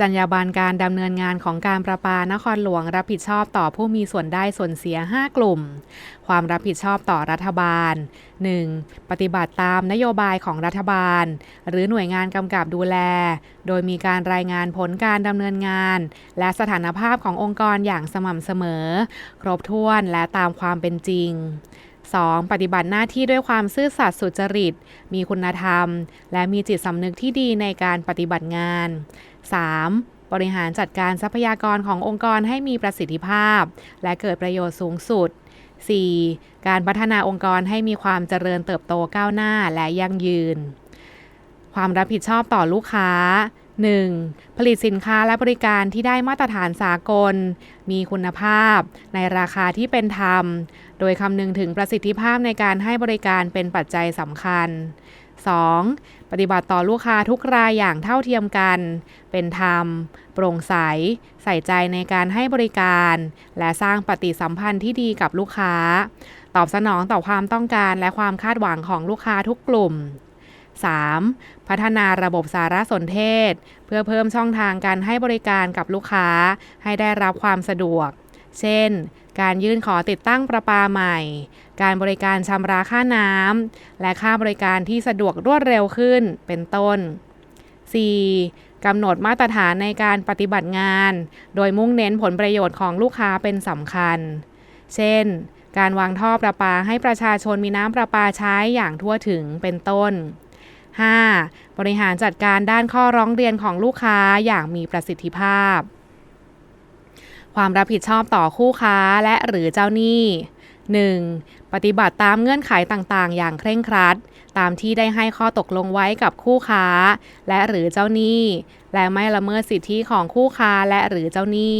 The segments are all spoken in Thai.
จรรยาบรรณการดำเนินงานของการประปานครหลวงรับผิดชอบต่อผู้มีส่วนได้ส่วนเสีย 5 กลุ่ม ความรับผิดชอบต่อรัฐบาล 1. ปฏิบัติตามนโยบายของรัฐบาล หรือหน่วยงานกำกับดูแล โดยมีการรายงานผลการดำเนินงาน และสถานภาพขององค์กรอย่างสม่ำเสมอ ครบถ้วนและตามความเป็นจริง 2. ปฏิบัติหน้าที่ด้วยความซื่อสัตย์สุจริต มีคุณธรรม และมีจิตสำนึกที่ดีในการปฏิบัติงาน 3. บริหารจัดการทรัพยากรขององค์กรให้มีประสิทธิภาพ และเกิดประโยชน์สูงสุด 4. การพัฒนาองค์กรให้มีความเจริญเติบโตก้าวหน้าและยั่งยืน ความรับผิดชอบต่อลูกค้า 1. ผลิตสินค้าและบริการที่ได้มาตรฐานสากล มีคุณภาพ ในราคาที่เป็นธรรม โดยคำนึงถึงประสิทธิภาพในการให้บริการเป็นปัจจัยสำคัญ 2. ปฏิบัติต่อลูกค้าทุกรายอย่างเท่าเทียมกัน เป็นธรรม โปร่งใส ใส่ใจในการให้บริการ และสร้างปฏิสัมพันธ์ที่ดีกับลูกค้า ตอบสนองต่อความต้องการและความคาดหวังของลูกค้าทุกกลุ่ม 3. พัฒนาระบบสารสนเทศ เพื่อเพิ่มช่องทางการให้บริการกับลูกค้า ให้ได้รับความสะดวก เช่น การยื่นขอติดตั้งประปาใหม่ การบริการชำระค่าน้ำและค่าบริการที่สะดวกรวดเร็วขึ้นเป็นต้น 4. กำหนดมาตรฐานในการปฏิบัติงาน โดยมุ่งเน้นผลประโยชน์ของลูกค้าเป็นสำคัญ เช่น การวางท่อประปาให้ประชาชนมีน้ำประปาใช้อย่างทั่วถึงเป็นต้น 5. บริหารจัดการด้านข้อร้องเรียนของลูกค้าอย่างมีประสิทธิภาพ ความรับผิดชอบต่อคู่ค้าและหรือเจ้าหนี้ 1. ปฏิบัติตามเงื่อนไขต่างๆ อย่างเคร่งครัด ตามที่ได้ให้ข้อตกลงไว้กับคู่ค้า และหรือเจ้าหนี้ และไม่ละเมิดสิทธิของคู่ค้าและหรือเจ้าหนี้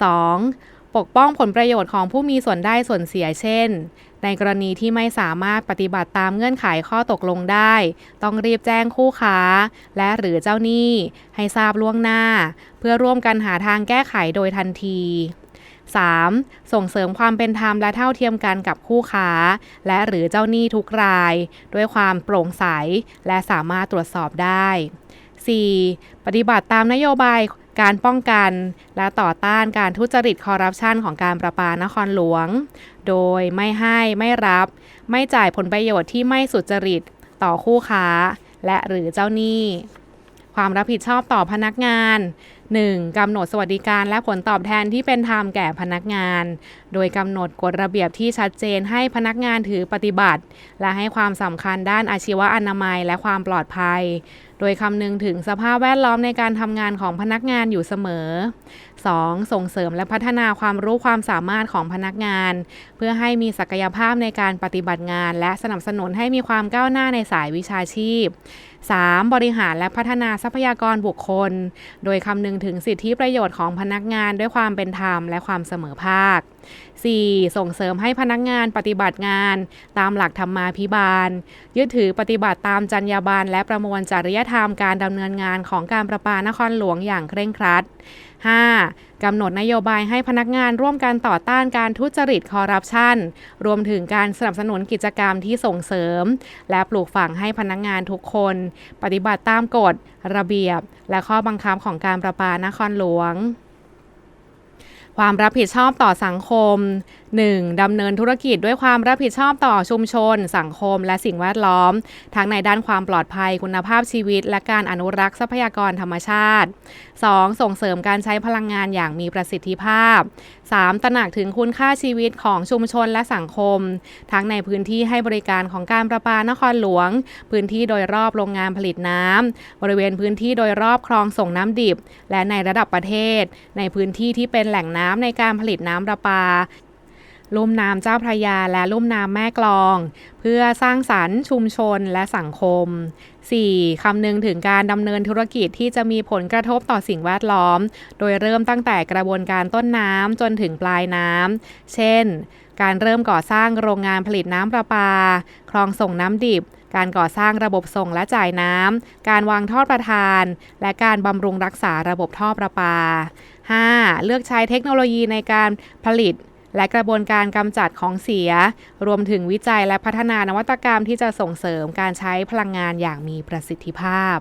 2. ปกป้องผลประโยชน์ของผู้มีส่วนได้ส่วนเสียเช่น ในกรณีที่ไม่สามารถปฏิบัติตามเงื่อนไขข้อตกลงได้ ต้องรีบแจ้งคู่ค้า และหรือเจ้าหนี้ให้ทราบล่วงหน้า เพื่อร่วมกันหาทางแก้ไขโดยทันที 3. ส่งเสริมความเป็นธรรมและเท่าเทียมกันกับคู่ค้า และหรือเจ้าหนี้ทุกราย ด้วยความโปร่งใสและสามารถตรวจสอบได้ 4. ปฏิบัติตามนโยบาย การป้องกันและต่อต้านการทุจริตคอร์รัปชันของการประปานครหลวง โดยไม่ให้ไม่รับ ไม่จ่ายผลประโยชน์ที่ไม่สุจริตต่อคู่ค้า และหรือเจ้าหนี้ ความรับผิดชอบต่อพนักงาน 1. กำหนดสวัสดิการและผลตอบแทนที่เป็นธรรมแก่พนักงาน โดยกำหนดกฎระเบียบที่ชัดเจนให้พนักงานถือปฏิบัติ และให้ความสำคัญด้านอาชีวะอนามัยและความปลอดภัย โดยคำนึงถึงสภาพแวดล้อมในการทำงานของพนักงานอยู่เสมอ 2. ส่งเสริมและพัฒนาความรู้ความสามารถของพนักงาน เพื่อให้มีศักยภาพในการปฏิบัติงาน และสนับสนุนให้มีความก้าวหน้าในสายวิชาชีพ 3. บริหารและพัฒนาทรัพยากรบุคคล โดยคำนึงถึงสิทธิประโยชน์ของพนักงานด้วยความเป็นธรรมและความเสมอภาค 4. ส่งเสริมให้พนักงานปฏิบัติงาน ตามหลักธรรมาภิบาล ยึดถือปฏิบัติตามจรรยาบรรณและประมวลจริยธรรมการดำเนินงานของการประปานครหลวงอย่างเคร่งครัด 5. กำหนดนโยบายให้พนักงานร่วมกันต่อต้านการทุจริตคอร์รัปชัน รวมถึงการสนับสนุนกิจกรรมที่ส่งเสริม และปลูกฝังให้พนักงานทุกคน ปฏิบัติตามกฎ ระเบียบ และข้อบังคับของการประปานครหลวง ความรับผิดชอบต่อสังคม 1. ดำเนินธุรกิจด้วยความรับผิดชอบต่อชุมชน สังคม และสิ่งแวดล้อม ทั้งในด้านความปลอดภัยคุณภาพชีวิต และการอนุรักษ์ทรัพยากรธรรมชาติ 2. ส่งเสริมการใช้พลังงานอย่างมีประสิทธิภาพ 3. ตระหนักถึงคุณค่าชีวิตของชุมชนและสังคม ทั้งในพื้นที่ให้บริการของการประปานครหลวง พื้นที่โดยรอบโรงงานผลิตน้ำบริเวณพื้นที่โดยรอบคลองส่งน้ำดิบ และในระดับประเทศ ในพื้นที่ที่เป็นแหล่งน้ำในการผลิตน้ำประปา ลุ่มน้ำเจ้าพระยาและลุ่มน้ำแม่กลอง เพื่อสร้างสรรค์ชุมชนและสังคม 4. คำนึงถึงการดำเนินธุรกิจที่จะมีผลกระทบต่อสิ่งแวดล้อม โดยเริ่มตั้งแต่กระบวนการต้นน้ำจนถึงปลายน้ำ เช่น การเริ่มก่อสร้างโรงงานผลิตน้ำประปา คลองส่งน้ำดิบ การก่อสร้างระบบส่งและจ่ายน้ำ การวางท่อประทาน และการบำรุงรักษาระบบท่อประปา 5. เลือกใช้เทคโนโลยีในการผลิต และกระบวนการกำจัดของเสีย รวมถึงวิจัยและพัฒนานวัตกรรมที่จะส่งเสริมการใช้พลังงานอย่างมีประสิทธิภาพ